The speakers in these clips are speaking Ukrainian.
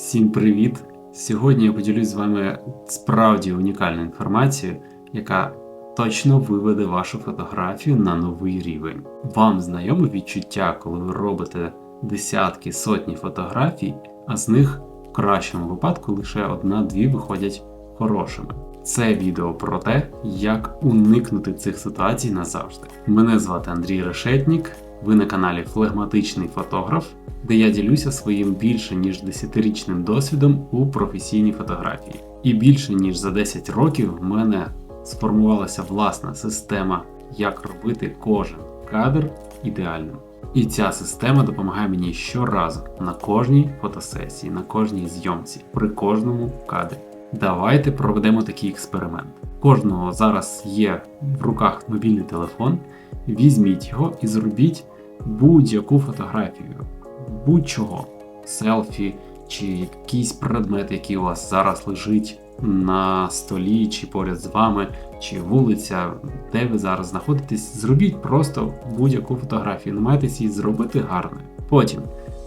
Всім привіт! Сьогодні я поділюсь з вами справді унікальною інформацією, яка точно виведе вашу фотографію на новий рівень. Вам знайоме відчуття, коли ви робите десятки, сотні фотографій, а з них в кращому випадку лише одна-дві виходять хорошими. Це відео про те, як уникнути цих ситуацій назавжди. Мене звати Андрій Решетнік. Ви на каналі Флегматичний фотограф, де я ділюся своїм більше ніж 10-річним досвідом у професійній фотографії. І більше ніж за 10 років в мене сформувалася власна система, як робити кожен кадр ідеальним. І ця система допомагає мені щоразу на кожній фотосесії, на кожній зйомці, при кожному кадрі. Давайте проведемо такий експеримент. Кожного зараз є в руках мобільний телефон. Візьміть його і зробіть будь-яку фотографію, будь-чого, селфі чи якийсь предмет, який у вас зараз лежить на столі, чи поряд з вами, чи вулиця, де ви зараз знаходитесь, зробіть просто будь-яку фотографію, намагайтесь її зробити гарною. Потім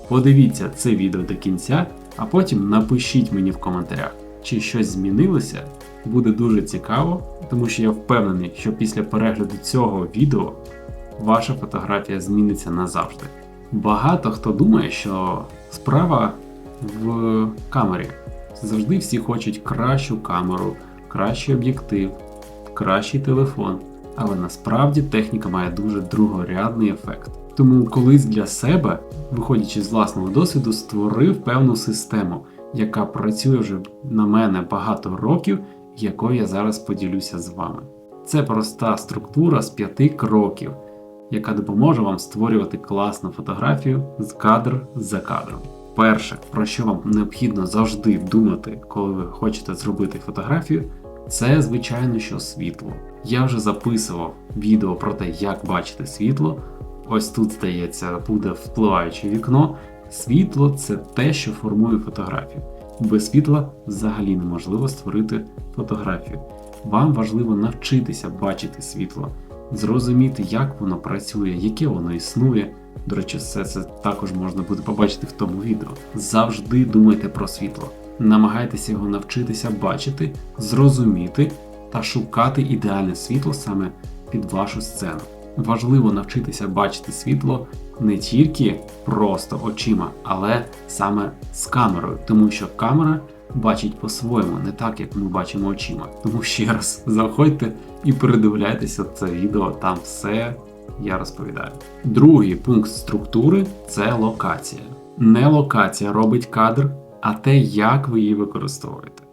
подивіться це відео до кінця, а потім напишіть мені в коментарях, чи щось змінилося. Буде дуже цікаво, тому що я впевнений, що після перегляду цього відео ваша фотографія зміниться назавжди. Багато хто думає, що справа в камері. Завжди всі хочуть кращу камеру, кращий об'єктив, кращий телефон. Але насправді техніка має дуже другорядний ефект. Тому колись для себе, виходячи з власного досвіду, створив певну систему, яка працює вже на мене багато років, якою я зараз поділюся з вами. Це проста структура з п'яти кроків, яка допоможе вам створювати класну фотографію з кадр за кадром. Перше, про що вам необхідно завжди думати, коли ви хочете зробити фотографію, це звичайно що світло. Я вже записував відео про те, як бачити світло. Ось тут здається, буде впливаюче вікно. Світло це те, що формує фотографію. Без світла взагалі неможливо створити фотографію. Вам важливо навчитися бачити світло, зрозуміти, як воно працює, яке воно існує. До речі, все це також можна буде побачити в тому відео. Завжди думайте про світло. Намагайтеся його навчитися бачити, зрозуміти та шукати ідеальне світло саме під вашу сцену. Важливо навчитися бачити світло не тільки просто очима, але саме з камерою, тому що камера бачить по-своєму, не так, як ми бачимо очима. Тому ще раз заходьте і передивляйтеся це відео, там все я розповідаю. Другий пункт структури це локація. Не локація робить кадр, а те, як ви її використовуєте.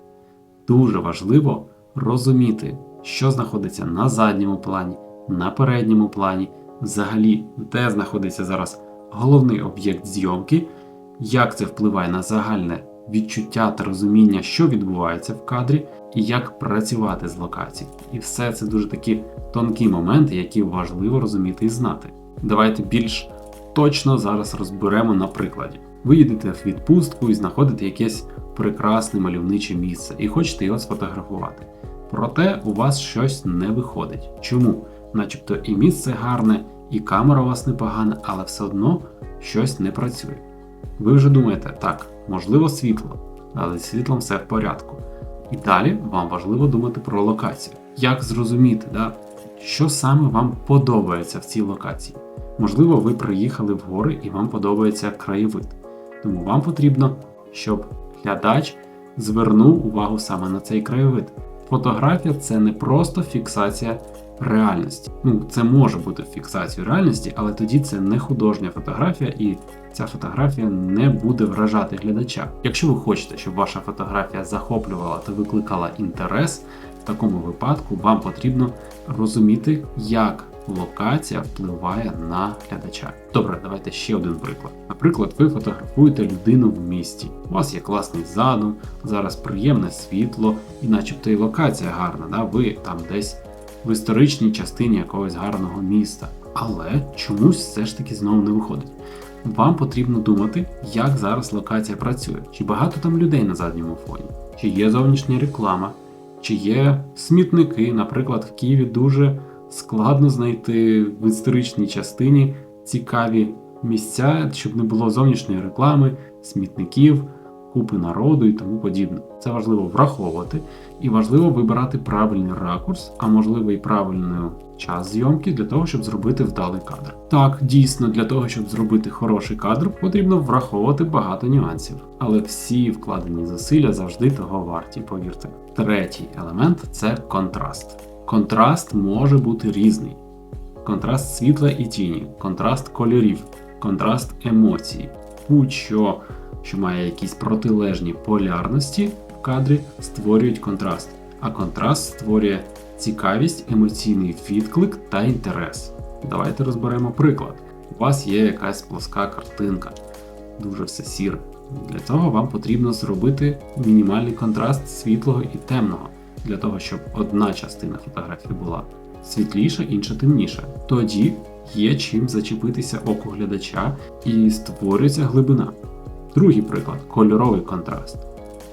Дуже важливо розуміти, що знаходиться на задньому плані, на передньому плані, взагалі, де знаходиться зараз головний об'єкт зйомки, як це впливає на загальне відчуття та розуміння, що відбувається в кадрі, і як працювати з локацією. І все це дуже такі тонкі моменти, які важливо розуміти і знати. Давайте більш точно зараз розберемо на прикладі. Ви їдете в відпустку і знаходите якесь прекрасне мальовниче місце і хочете його сфотографувати. Проте у вас щось не виходить. Чому? Начебто і місце гарне, і камера у вас непогана, але все одно щось не працює. Ви вже думаєте, так, можливо, світло, але з світлом все в порядку. І далі вам важливо думати про локацію. Як зрозуміти, да, що саме вам подобається в цій локації? Можливо, ви приїхали в гори і вам подобається краєвид. Тому вам потрібно, щоб глядач звернув увагу саме на цей краєвид. Фотографія це не просто фіксація реальності. Ну, це може бути фіксацією реальності, але тоді це не художня фотографія, і ця фотографія не буде вражати глядача. Якщо ви хочете, щоб ваша фотографія захоплювала та викликала інтерес, в такому випадку вам потрібно розуміти, як локація впливає на глядача. Добре, давайте ще один приклад. Наприклад, ви фотографуєте людину в місті. У вас є класний задум, зараз приємне світло, і начебто і локація гарна, да? ви там десь в історичній частині якогось гарного міста. Але чомусь все ж таки знову не виходить. Вам потрібно думати, як зараз локація працює, чи багато там людей на задньому фоні, чи є зовнішня реклама, чи є смітники. Наприклад, в Києві дуже складно знайти в історичній частині цікаві місця, щоб не було зовнішньої реклами, смітників. купи народу і тому подібне. Це важливо враховувати і важливо вибирати правильний ракурс, а можливо і правильний час зйомки для того, щоб зробити вдалий кадр. Так, дійсно, для того, щоб зробити хороший кадр, потрібно враховувати багато нюансів, але всі вкладені зусилля завжди того варті, повірте. Третій елемент це контраст. Контраст може бути різний. Контраст світла і тіні, контраст кольорів, контраст емоцій, будь-що, що має якісь протилежні полярності в кадрі, створюють контраст. А контраст створює цікавість, емоційний відклик та інтерес. Давайте розберемо приклад. У вас є якась плоска картинка, дуже все сіре. Для цього вам потрібно зробити мінімальний контраст світлого і темного, для того, щоб одна частина фотографії була світліша, інша темніша. Тоді є чим зачепитися оку глядача і створюється глибина. Другий приклад кольоровий контраст,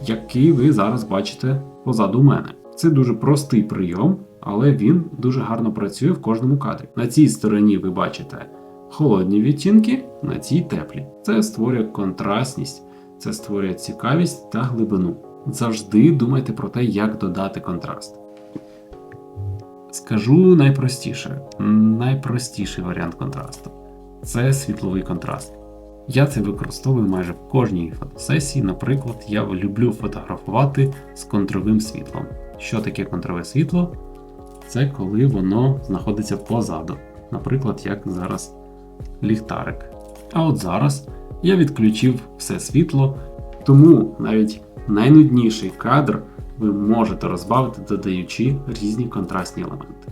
який ви зараз бачите позаду мене. Це дуже простий прийом, але він дуже гарно працює в кожному кадрі. На цій стороні ви бачите холодні відтінки, на цій теплі. Це створює контрастність, це створює цікавість та глибину. Завжди думайте про те, як додати контраст. Скажу найпростіше, найпростіший варіант контрасту це світловий контраст. Я це використовую майже в кожній фотосесії. Наприклад, я люблю фотографувати з контровим світлом. Що таке контрове світло? Це коли воно знаходиться позаду, наприклад, як зараз ліхтарик. А от зараз я відключив все світло, тому навіть найнудніший кадр ви можете розбавити, додаючи різні контрастні елементи.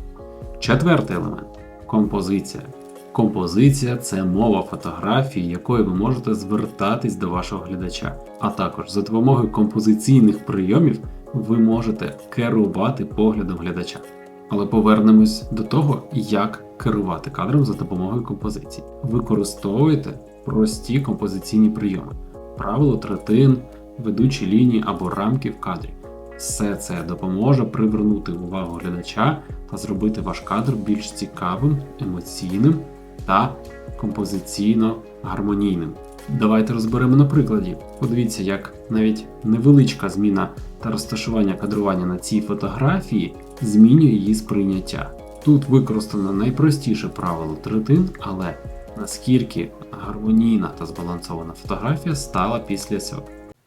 Четвертий елемент композиція. Композиція це мова фотографії, якою ви можете звертатись до вашого глядача. А також за допомогою композиційних прийомів ви можете керувати поглядом глядача. Але повернемось до того, як керувати кадром за допомогою композиції. Використовуйте прості композиційні прийоми, правило третин, ведучі лінії або рамки в кадрі. Все це допоможе привернути увагу глядача та зробити ваш кадр більш цікавим, емоційним та композиційно гармонійним. Давайте розберемо на прикладі. Подивіться, як навіть невеличка зміна та розташування кадрування на цій фотографії змінює її сприйняття. Тут використано найпростіше правило третин, але наскільки гармонійна та збалансована фотографія стала після цього.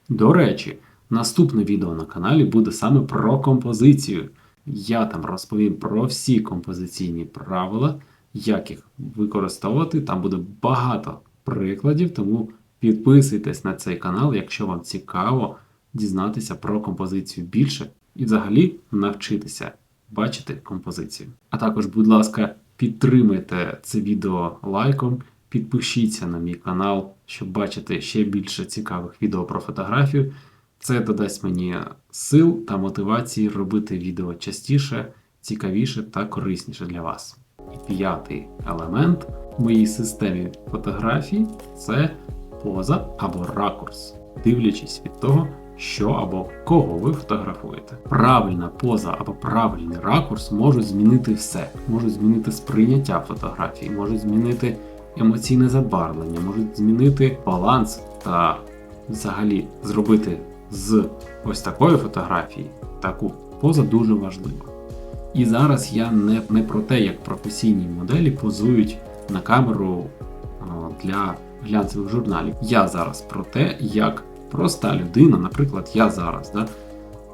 До речі, наступне відео на каналі буде саме про композицію. Я там розповім про всі композиційні правила, як їх використовувати. Там буде багато прикладів, тому підписуйтесь на цей канал, якщо вам цікаво дізнатися про композицію більше і взагалі навчитися бачити композицію. А також, будь ласка, підтримайте це відео лайком, підпишіться на мій канал, щоб бачити ще більше цікавих відео про фотографію. Це додасть мені сил та мотивації робити відео частіше, цікавіше та корисніше для вас. І п'ятий елемент в моїй системі фотографій це поза або ракурс, дивлячись від того, що або кого ви фотографуєте. Правильна поза або правильний ракурс можуть змінити все, можуть змінити сприйняття фотографії, можуть змінити емоційне забарвлення, можуть змінити баланс та взагалі зробити з ось такої фотографії таку поза дуже важлива. І зараз я не, не про те, як професійні моделі позують на камеру для глянцевих журналів. Я зараз про те, як проста людина, наприклад, я зараз, да,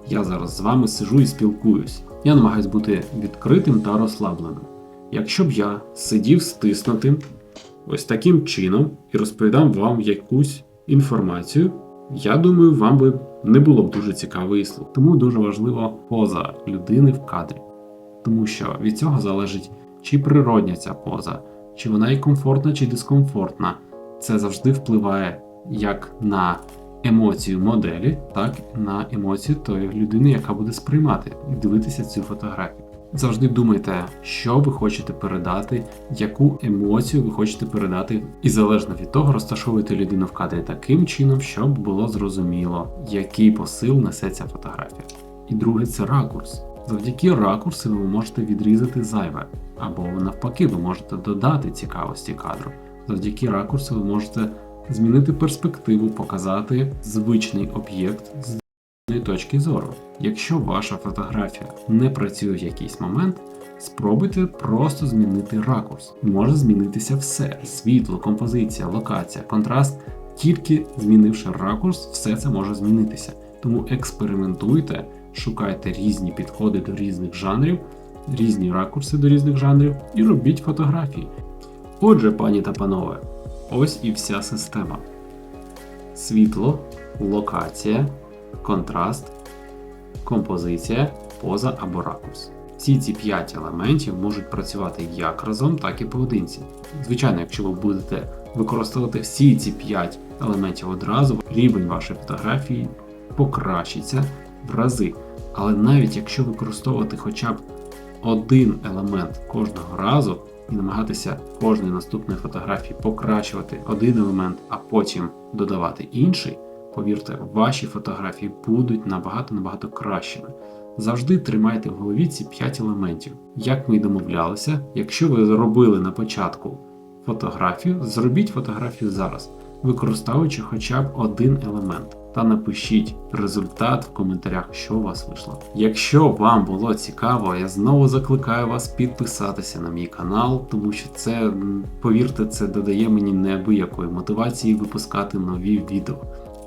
я зараз з вами сижу і спілкуюсь. Я намагаюсь бути відкритим та розслабленим. Якщо б я сидів стиснутим ось таким чином і розповідав вам якусь інформацію, я думаю, вам би не було б дуже цікаво і слух. Тому дуже важлива поза людини в кадрі. Тому що від цього залежить, чи природня ця поза, чи вона і комфортна, чи дискомфортна. Це завжди впливає як на емоцію моделі, так і на емоцію тої людини, яка буде сприймати і дивитися цю фотографію. Завжди думайте, що ви хочете передати, яку емоцію ви хочете передати, і залежно від того, розташовуйте людину в кадрі таким чином, щоб було зрозуміло, який посил несе ця фотографія. І друге це ракурс. Завдяки ракурсу ви можете відрізати зайве, або навпаки, ви можете додати цікавості кадру. Завдяки ракурсу ви можете змінити перспективу, показати звичний об'єкт точки зору. Якщо ваша фотографія не працює в якийсь момент, спробуйте просто змінити ракурс. Може змінитися все: світло, композиція, локація, контраст. Тільки змінивши ракурс, все це може змінитися. Тому експериментуйте, шукайте різні підходи до різних жанрів, різні ракурси до різних жанрів і робіть фотографії. Отже, пані та панове, ось і вся система: світло, локація, контраст, композиція, поза або ракурс. Всі ці 5 елементів можуть працювати як разом, так і поодинці. Звичайно, якщо ви будете використовувати всі ці 5 елементів одразу, рівень вашої фотографії покращиться в рази. Але навіть якщо використовувати хоча б один елемент кожного разу і намагатися кожної наступної фотографії покращувати один елемент, а потім додавати інший, повірте, ваші фотографії будуть набагато-набагато кращими. Завжди тримайте в голові ці 5 елементів. Як ми й домовлялися, якщо ви зробили на початку фотографію, зробіть фотографію зараз, використовуючи хоча б один елемент. Та напишіть результат в коментарях, що у вас вийшло. Якщо вам було цікаво, я знову закликаю вас підписатися на мій канал, тому що це, повірте, це додає мені неабиякої мотивації випускати нові відео.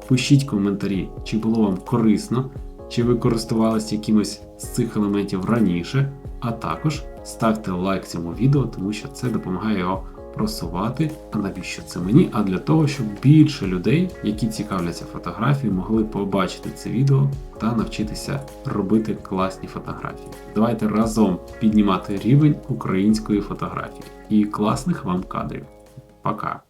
Пишіть коментарі, чи було вам корисно, чи ви користувалися якимось з цих елементів раніше, а також ставте лайк цьому відео, тому що це допомагає його просувати. А навіщо це мені? А для того, щоб більше людей, які цікавляться фотографією, могли побачити це відео та навчитися робити класні фотографії. Давайте разом піднімати рівень української фотографії і класних вам кадрів. Пока!